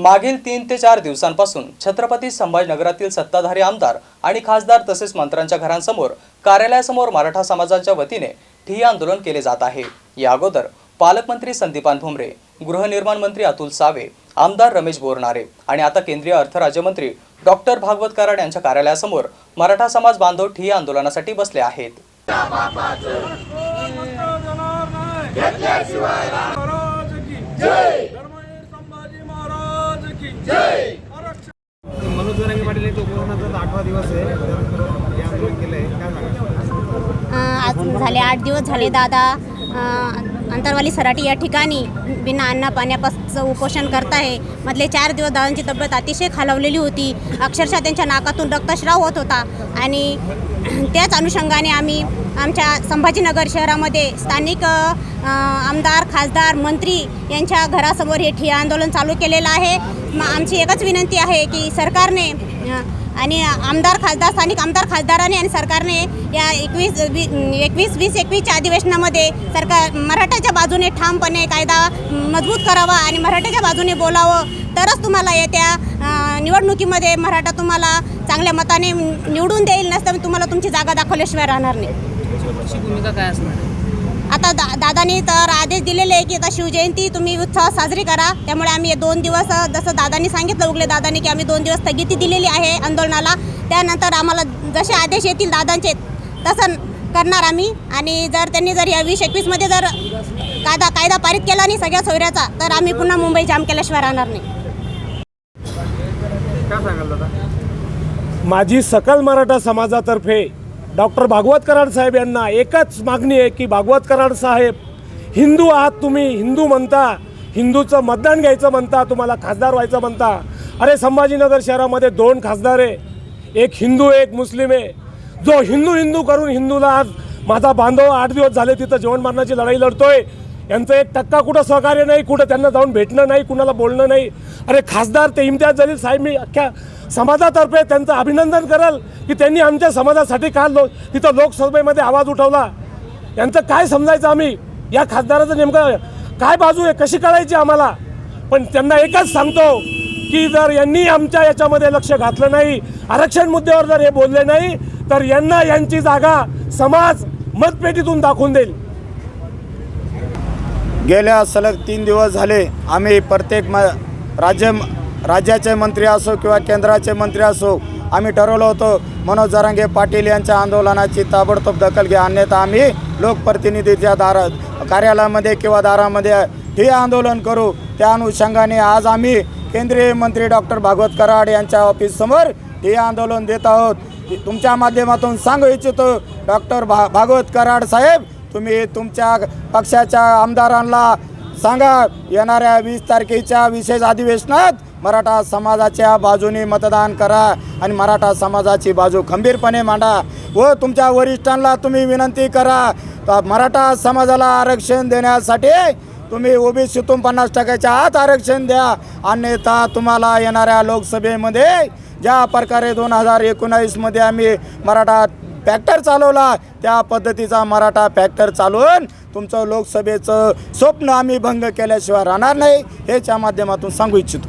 मागील तीन ते चार दिवसांपासून छत्रपती संभाजीनगरातील सत्ताधारी आमदार आणि खासदार तसेच मंत्र्यांच्या घरांसमोर कार्यालयासमोर मराठा समाजाच्या वतीने ठिय्या आंदोलन केले जात आहे. या अगोदर पालकमंत्री संदीपान भुमरे गृहनिर्माण मंत्री अतुल सावे आमदार रमेश बोरनारे आणि आता केंद्रीय अर्थ राज्यमंत्री डॉक्टर भागवत कराड यांच्या कार्यालयासमोर मराठा समाज बांधव ठिय्या आंदोलनासाठी बसले आहेत. आज झाले आठ दिवस झाले दादा. अंतरवाली सराटी या ठिकाणी बिना अन्ना पाण्यापासून उपोषण करत आहे मधले चार दिवस दादांची तब्येत अतिशय खालावलेली होती. अक्षरशः त्यांच्या नाकातून रक्तस्राव होत होता. आणि त्याच अनुषंगाने आम्ही आमच्या संभाजीनगर शहरामध्ये स्थानिक आमदार खासदार मंत्री यांच्या घरासमोर हे ठिय्या आंदोलन चालू केलेलं आहे. मग आमची एकच विनंती आहे की सरकारने आणि आमदार खासदार स्थानिक आमदार खासदाराने आणि सरकारने या एकवीस वी एकवीस वीस एकवीसच्या अधिवेशनामध्ये सरकार मराठाच्या बाजूने ठामपणे कायदा मजबूत करावा आणि मराठाच्या बाजूने बोलावं. तरच तुम्हाला येत्या निवडणुकीमध्ये मराठा तुम्हाला चांगल्या मताने निवडून देईल नसतं तुम्हाला तुमची जागा दाखवल्याशिवाय राहणार नाही. भूमिका काय असणार? आता दा दादानी तर आदेश दिलेले आहे की आता शिवजयंती तुम्ही उत्साह साजरी करा. त्यामुळे आम्ही हे दोन दिवस जसं दादांनी सांगितलं उगले दादांनी की आम्ही दोन दिवस स्थगिती दिलेली आहे आंदोलनाला. त्यानंतर आम्हाला जसे आदेश येतील दादांचे तसं करणार आम्ही. आणि जर त्यांनी जर या वीस एकवीसमध्ये जर कायदा कायदा पारित केला नाही सगळ्या सोयऱ्याचा तर आम्ही पुन्हा मुंबई जाम केल्याशिवाय राहणार नाही. काय सांगाल दादा? माझी सकल मराठा समाजातर्फे डॉक्टर भागवत कराड साहेब यांना एकच मागणी आहे की भागवत कराड साहेब हिंदू आहात तुम्ही हिंदू म्हणता हिंदूचं मतदान घ्यायचं म्हणता तुम्हाला खासदार व्हायचं म्हणता. अरे संभाजीनगर शहरामध्ये दोन खासदार आहे. एक हिंदू एक मुस्लिम आहे. जो हिंदू हिंदू करून हिंदूला आज माझा बांधव आठ दिवस झाले तिथं जेवण मारण्याची लढाई लढतोय. यांचं एक टक्का कुठं सहकार्य नाही कुठं त्यांना जाऊन भेटणं नाही कुणाला बोलणं नाही. अरे खासदार ते इम्तियाज जलील साहेब मी अख्ख्या समाजातर्फे त्यांचं अभिनंदन कराल की त्यांनी आमच्या समाजासाठी काल लो तिथं लोकसभेमध्ये आवाज उठवला. यांचं काय समजायचं आम्ही? या खासदाराचं नेमकं काय बाजू आहे? कशी कळायची आम्हाला? पण त्यांना एकच सांगतो की जर यांनी आमच्या याच्यामध्ये लक्ष घातलं नाही आरक्षण मुद्द्यावर जर हे बोलले नाही तर यांना यांची जागा समाज मतपेटीतून दाखवून देईल. गेल्या सलग तीन दिवस झाले आम्ही प्रत्येक म राज्य राज्याचे मंत्री असो किंवा केंद्राचे मंत्री असो आम्ही ठरवलं होतो मनोज जरांगे पाटील यांच्या आंदोलनाची ताबडतोब दखल घ्या अन्यथा आम्ही लोकप्रतिनिधीच्या दारा कार्यालयामध्ये किंवा दारामध्ये हे आंदोलन करू. त्या अनुषंगाने आज आम्ही केंद्रीय मंत्री डॉक्टर भागवत कराड यांच्या ऑफिससमोर हे आंदोलन देत आहोत. तुमच्या माध्यमातून सांगू इच्छितो डॉक्टर भा भागवत कराड साहेब तुम्ही तुमच्या पक्षाच्या आमदारांना सांगा येणाऱ्या वीस तारखेच्या विशेष अधिवेशनात मराठा समाजाच्या बाजूने मतदान करा आणि मराठा समाजाची बाजू खंबीरपणे मांडा व तुमच्या वरिष्ठांना तुम्ही विनंती करा. मराठा समाजाला आरक्षण देण्यासाठी तुम्ही ओबीसीतून पन्नास टक्क्याच्या आत आरक्षण द्या. अन्यथा तुम्हाला येणाऱ्या लोकसभेमध्ये ज्या प्रकारे दोन हजार एकोणावीसमध्ये आम्ही मराठा फॅक्टर चालवला. त्या पद्धतीचा मराठा फॅक्टर चालवून तुमचं लोकसभेचं स्वप्न आम्ही भंग केल्याशिवाय राहणार नाही हेच या माध्यमातून सांगू इच्छितो.